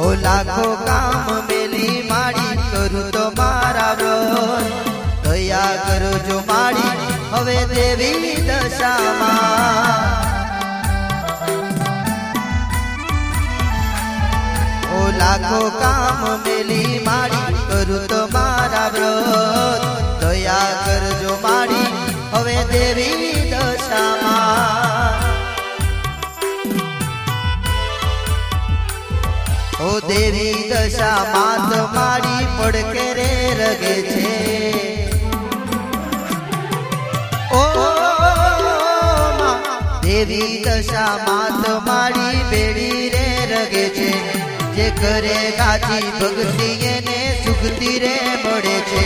હો લાખો કામ મેલી માડી કરું તો મારા વ્રત દયા કરો જો માડી, હવે દેવી દશામાં. ઓ લાખો કામ મેલી માડી કરું તો મારા વ્રત દયા કરજો માડી, હવે દેવી દશામાં. ઓ દેવી દશા માત મારી પડકે રે રગે છે. ઓ દેવી દશા માત મારી બેડી રે રગે છે. જે કરે કાચી ભક્તિ એને સુખતી રે મળે છે.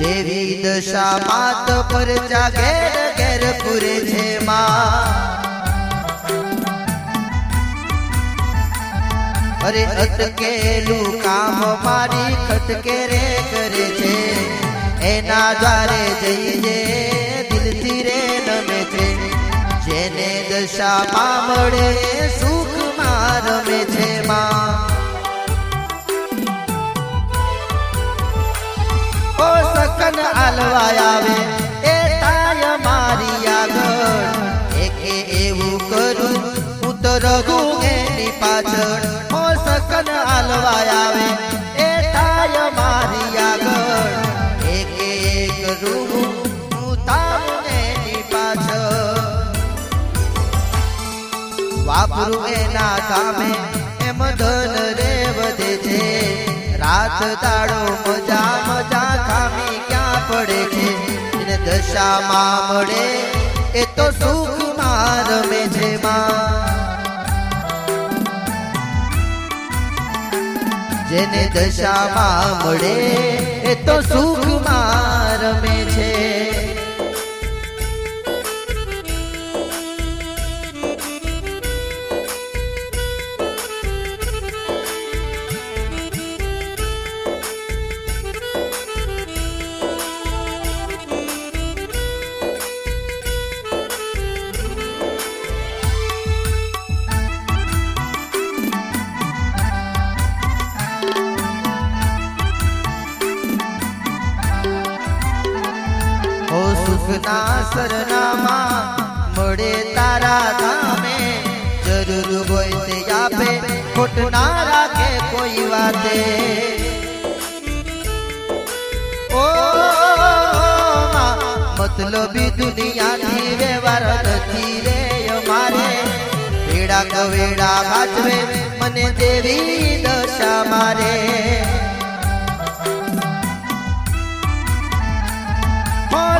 દેવી દશા માત પર જાગે ઘેર પૂરે છે માં. અરે અટકેલું કામ મારી ખટકે રે કરે છે. એના દ્વારે જઈએ, દિલથી રે નમે છે. જેને દશામાં મળે, સુખમાં રમે છે માં. ઓ સકન આલવા આવે, એ તાય મારી આગળ. એકે એવું કરું હું એની પાછળ. સકન આલવા આવે એ થાય મારી આગળ. એક એક કરું હું તારું એની પાછળ વાપરું એના સામે, એમ ધન રે વધે છે. રાત દાડો મજા મજા ખામી ક્યાં પડે છે? એને દશામાં મળે, એ તો સુખમાં રમે છે માં. જેને દશામાં મળે એ તો સુખમાં રમે સરનામા મળે તારા ધામે જરૂર હોય તે આપે, ખોટ ના રાખે કોઈ વાતે. ઓ મતલબી દુનિયાની વ્યવહાર નથી રે અમારે. વેડા કવેડા ભાજવે મને દેવી દશા મારે.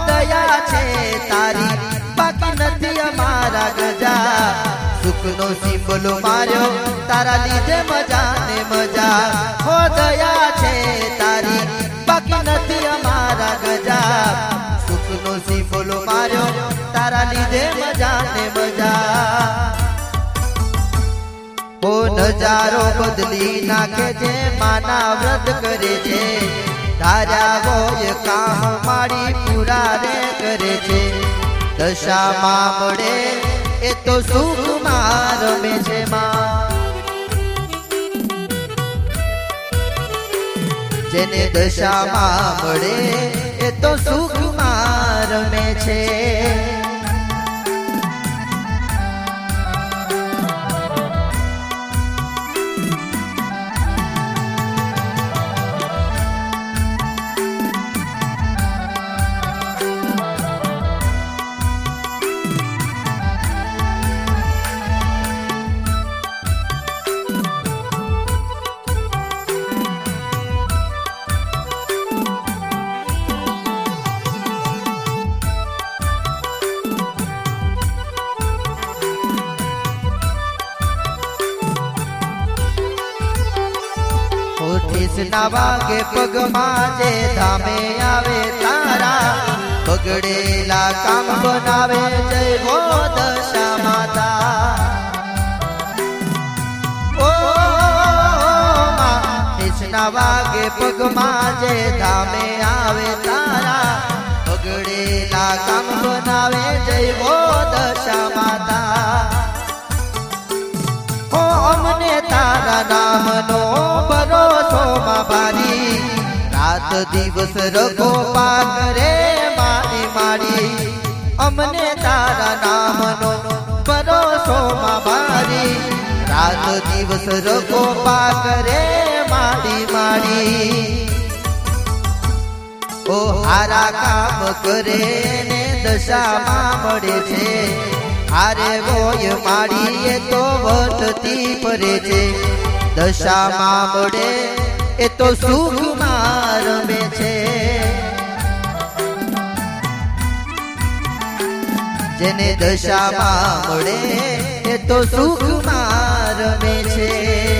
દયા છે તારી. બાકી નથી અમારા ગજા. સુખનો સિંબલો માર્યો, તારા લીધે મજા ને મજા. હો દયા છે તારી. બાકી નથી અમારા ગજા. સુખનો સિંબલો માર્યો, તારા લીધે મજા ને મજા. ઓ નજારો બદલી નાખે છે, માના વ્રત કરે છે. ધાર્યા હોય કામ મારી પૂરા રે કરે છે. દશામાં મળે એ તો સુખમાં રમે છે માં જેને દશામાં મળે એ તો સુખમાં રમે છે ઠીસના વાગે પગમાં જે ધામે આવે તારા. બગડેલા કામ બનાવે જય હો દશા માતા. ઓ માં ઠીસના વાગે પગમાં જે ધામે આવે તારા. બગડેલા કામ બનાવે જય હો દશા માતા. ઓ અમને તારા નામનો રાત દિવસ રખો પાક રે મારી મારી. અમને તારા નામનો ભરોસો માં ભારી રાત દિવસ રખો પાક રે મારી મારી. ઓ હારા કામ કરે ને દશામાં મળે છે. હારે ગોય માડી એ તો વટતી પરે છે. દશામાં મળે એ તો સુખમાં રમે છે. જેને દશામાં મળે એ તો સુખમાં રમે છે.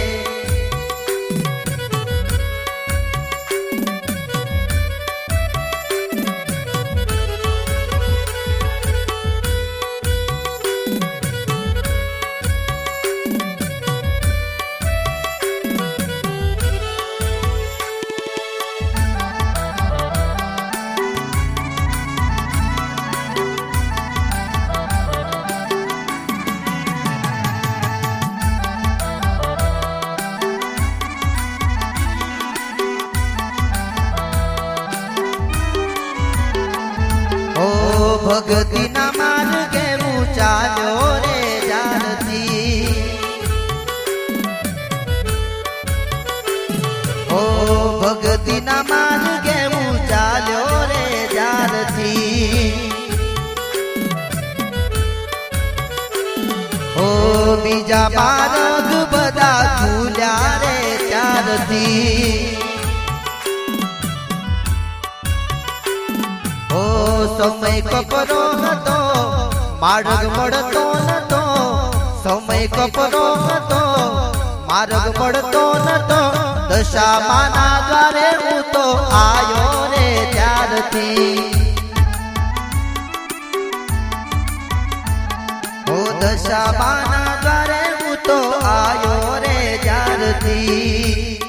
બીજા માર્ગ બધા ખુલ્યા રે ચારથી ઓ સમય કપરો હતો, માર્ગ મળતો નતો, સમય કપરો હતો, માર્ગ મળતો નતો, દશામાના દ્વારે હું તો આયો રે ત્યારથી. ઓ દશામાના તો આયો રે ત્યારથી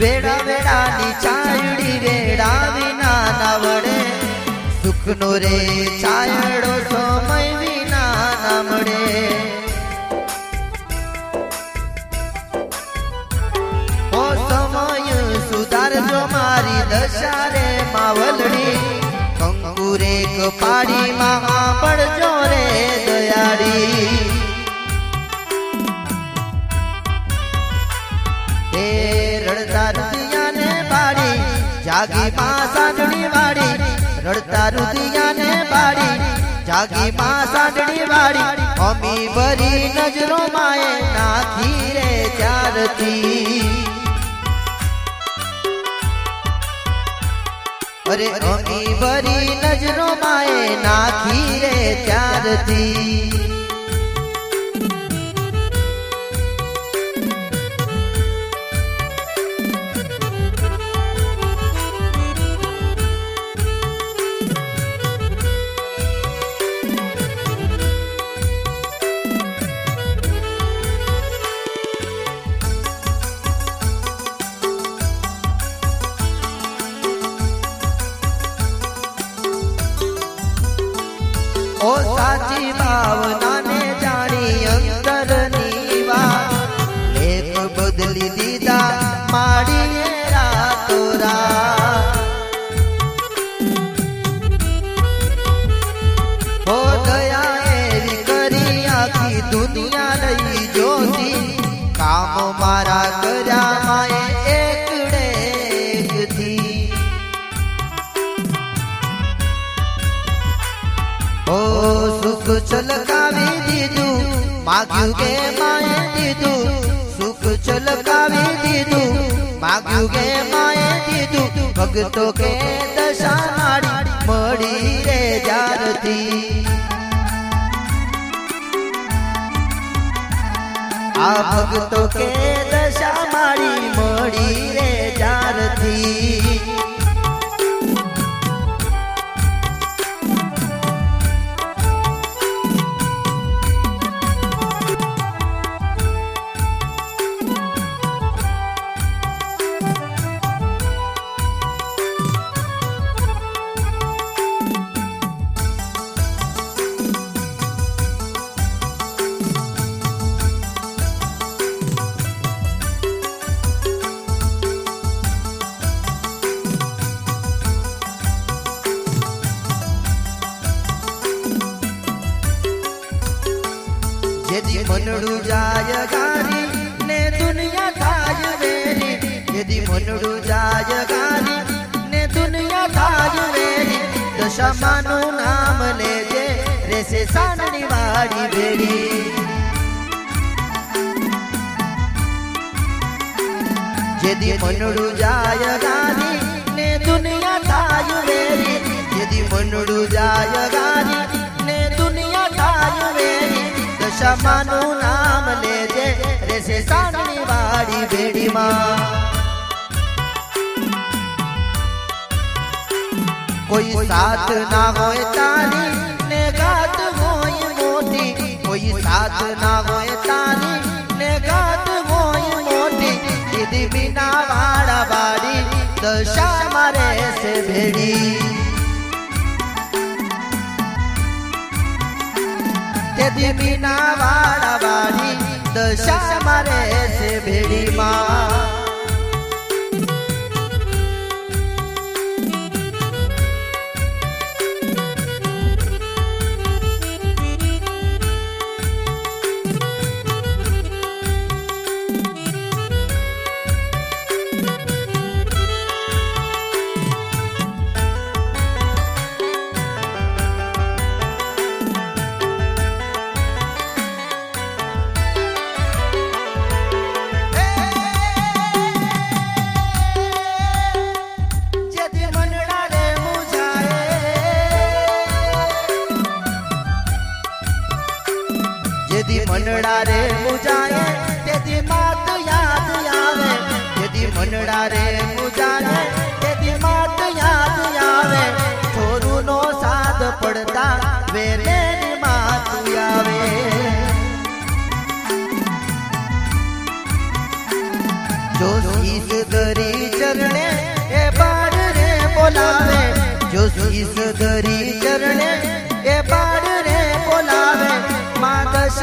વેડા વેડાની ચાયડી વેડા વિના ના વડે. સુખનો રે ચાયડો સમય વિના ના મળે ઓ સમય સુધારજો મારી દશા રે, માવલડી. કંકુરે કપાડી માં પડજો જાગી માં સાંજણી વાળી, રડતા રુદિયાને બાળી જાગી માં સાંજણી વાળી, અમી ભરી નજરો માએ નાખી રે ત્યારથી. અરે અમી ભરી નજરો માએ નાખી રે ત્યારથી. માગ્યું કે માએ દીધું સુખ ચલકાવી દીધું. માગ્યું કે માએ દીધું ભગતો કે દશા મારી મળી રે જારથી આ ભગતો કે દશા મારી મળી રે જારથી જેદી મનડું જાય ગારી ને દુનિયા થાય વેરી જેદી મનડું જાય ગારી ને દુનિયા થાય વેરી દશામાનું નામ લેજે રેસે સાનની વાડી ભેડી જેદી મનડું જાય ગારી ને દુનિયા થાય વેરી જેદી મનડું જાય ગારી વેરી દશામાનું નામ લેજે. રેસે સાનની વાડી બેડીમાં કોઈ સાથ ના હોય તારી ને ગાત હોય મોટી. કોઈ સાથ ના હોય તારી ને ગાત હોય મોટી. દીદી મીના વાડા વાડી દશા મારે છે ભેડી. તેથી મીના વાળા વાળી દશા મારે છે ભેડીમાં. જેથી મનડા રે મુજાએ તેથી માત યાદ આવે. તેથી મનડા રે મુજાએ તેથી માત યાદ આવે. છોરું નો સાથ પડતા વેરે માત આવે. જો ચરણે, એ બાળ રે બોલાવે. જો શીશ ચરણે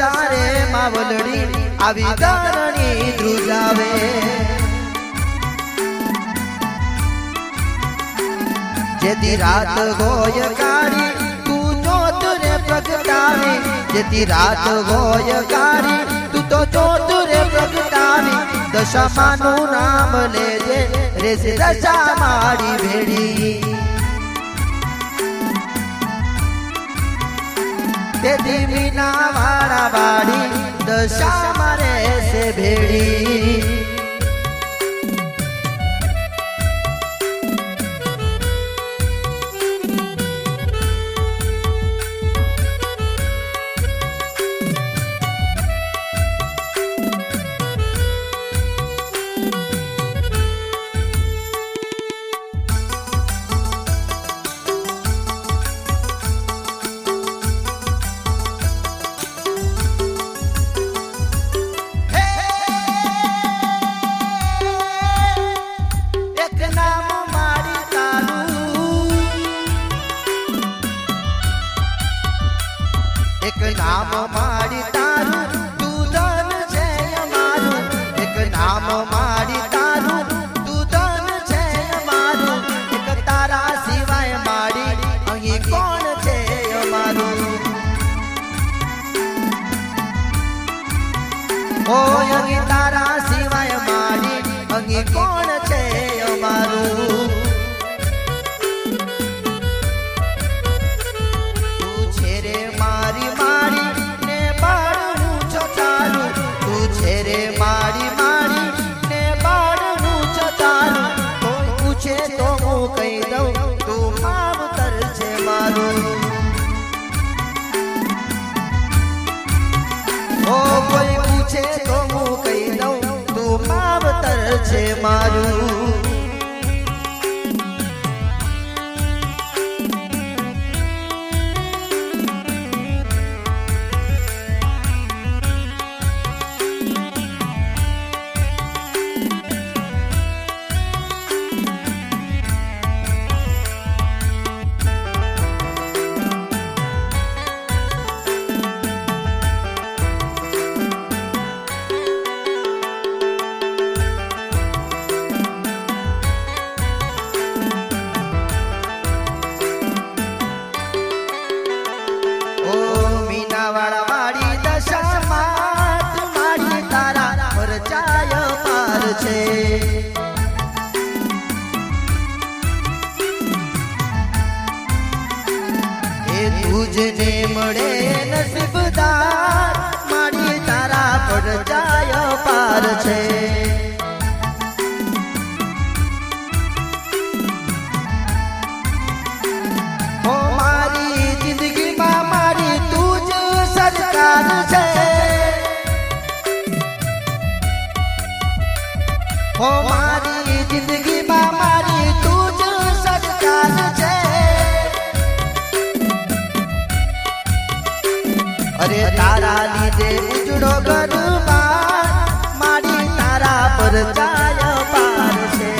માં માવલડી આવી દારણી ધ્રુજાવે. જેથી રાત હોય કારી તું જોત રે પ્રગટાવી. જેથી રાત હોય કારી તું તો જોત રે પ્રગટાવી. દશામાનું નામ લેજે રે દશા મારી ભેડી તેથી મીના વાળા વાડી દશા મારે છે ભેડી નામ મારી છે મારું. તુજને મળે નસીબદાર તારા લીધે ઉજળો ગરબાર મારી તારા પર છે.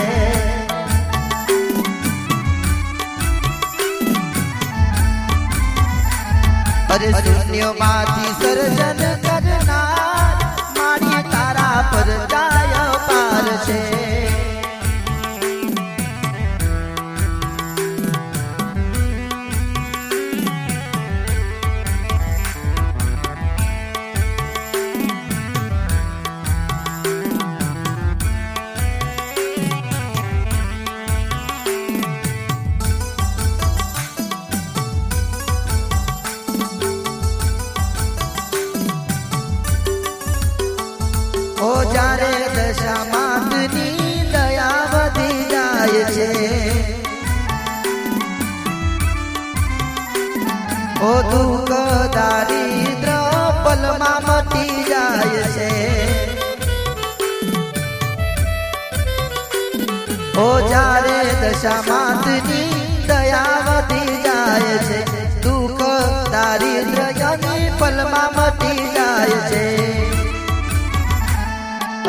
સર્જન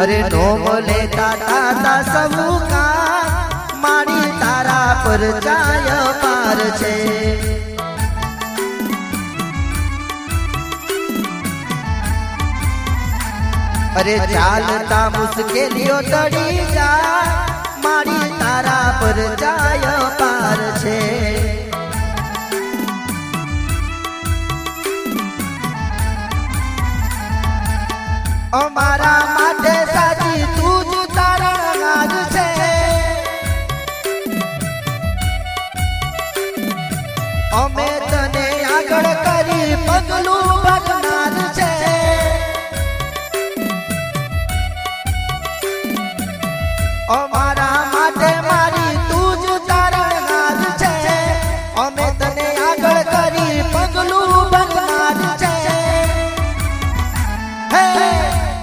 અરે નોમ લેતા તાતા સૌ કા મારી તારા પર ચાય પાર છે. અરે ચાલતા મુશ્કેલીઓ તડી જા, મારી તારા પર ચાય પાર છે. અમારા માટે સાચી તું જ તારણહાર છે. અમે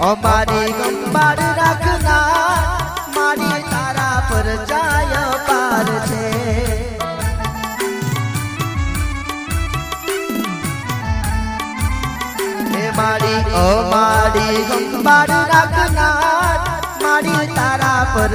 અમારી ગંબાડ રાખના મારી તારા પર જાય પાર છે. મારી અમારી ગંબાડ રાખના મારી તારા પર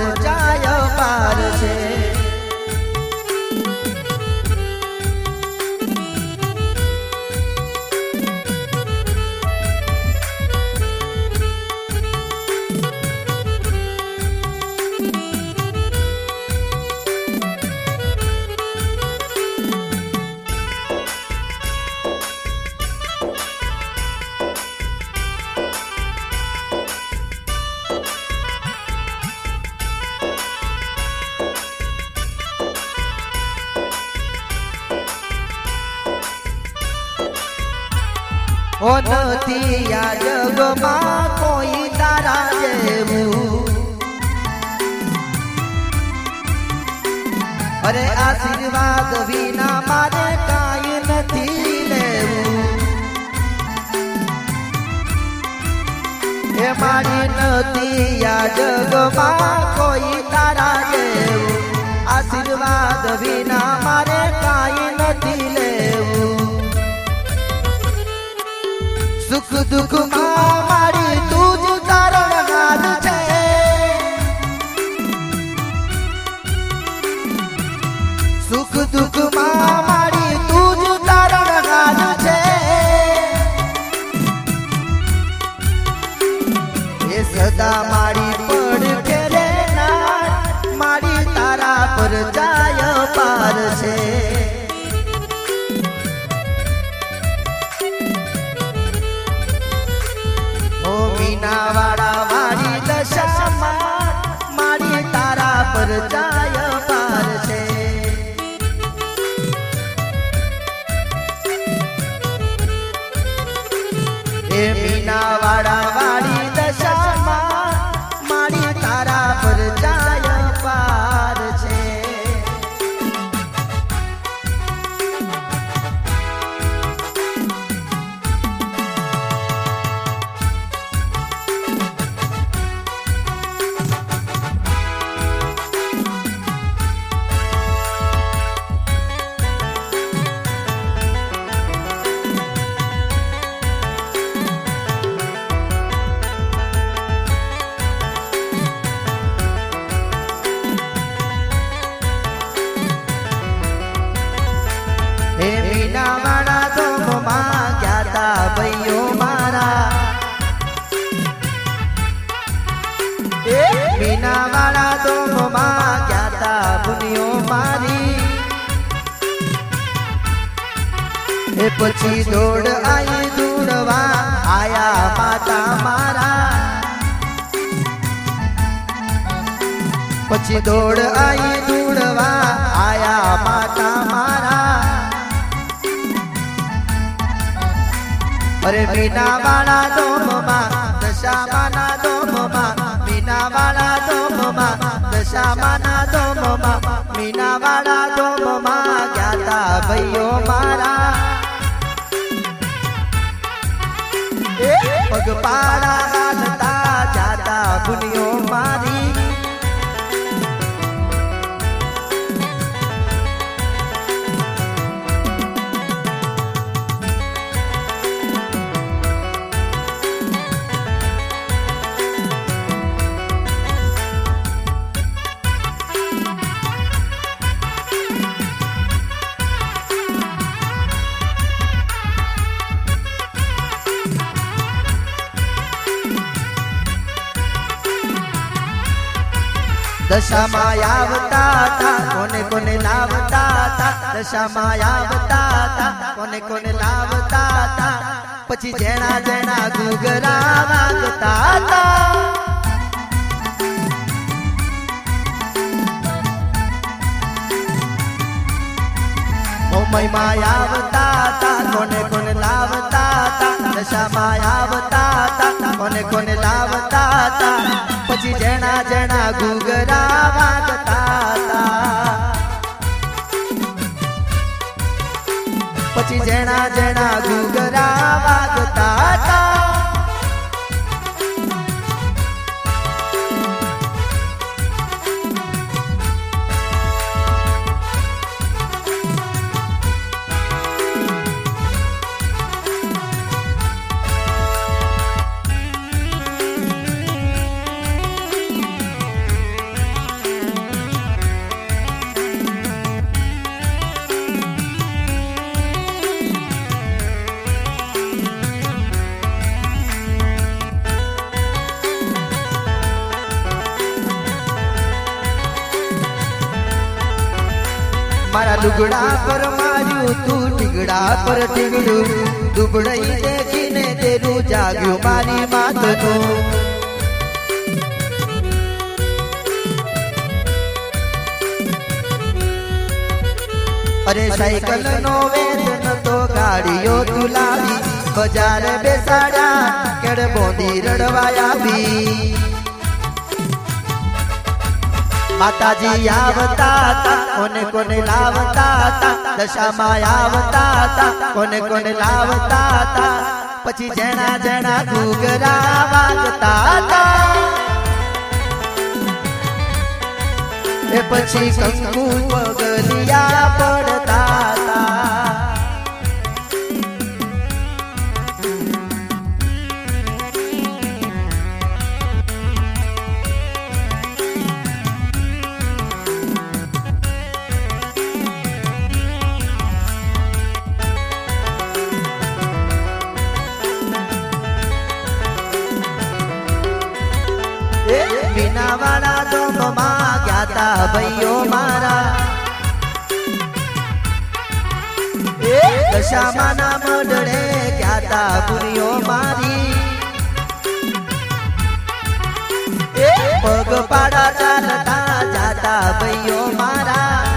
નથી આ જગમાં કોઈ તારા જેવું. અરે આશીર્વાદ વિના મારે કાંઈ નથી લેવું. એ મારી નથી આ જગમાં કોઈ તારા જેવું. આશીર્વાદ વિના મારે કાંઈ નથી সুখ দুঃখ মামার પછી દોડ આઈ દોડવા આયા માતા મારા. અરે મીના વાળા દોમમાં, દશામાના દોમમાં મીના વાળા દોમમાં, દશામાના દોમમાં મીના વાળા દોમમાં ગાતા ભાઈઓ મારા. પગ હાલતા જાતા ભૂનિયો દશામાં આવતા તા કોને કોને લાવતા તા દશામાં આવતા તા કોને કોને લાવતા તા પછી જેણા જેણા ઘૂઘરા વાગતા તા ઓમયમાં આવતા તા કોને કોને લાવતા તા દશામાં આવતા તા કોને કોને લાવતા તા પછી જેણા જેણા ઘૂઘરા વાગતા તા પછી જેણા જેણા ઘૂઘરા વાગતા તા લુગડા પર માર્યું તું, ટીગડા પર ટીગડું દુબળઈ દેખીને તેરું જાગ્યું મારી માતનું અરે સાયકલ નો વેદ તો ગાડીઓ તુલાવી બજાર બેસાડા કેડ બોંધી રડવા આવી માતાજી આવતા હતા કોને કોને લાવતા તા દશામાં આવતા હતા કોને કોને લાવતા હતા પછી જેણા જેણા ઘૂઘરા વાગતા હતા પછી કંકુ પગલિયા પડતા વનમાં ગયા તા ભાઈઓ મારા. એ દશામાના મડળે ગયા તા ગુરીઓ મારી. પગ પાડા ચાલતા જાતા ભાઈઓ મારા.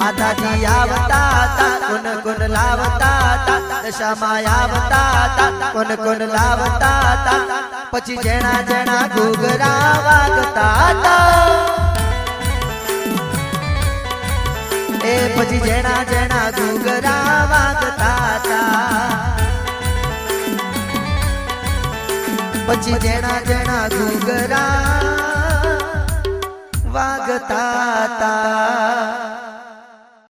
માતાજી આવતા તા કોન કોન લાવતા હતા, દશામાં આવતા તા કોન કોન લાવતા હતા, પછી જેણા જેણા ઘૂઘરા વાગતા તા એ પછી જેણા જેણા ઘૂઘરા વાગતા તા પછી જેણા જેણા ઘૂઘરા વાગતા તા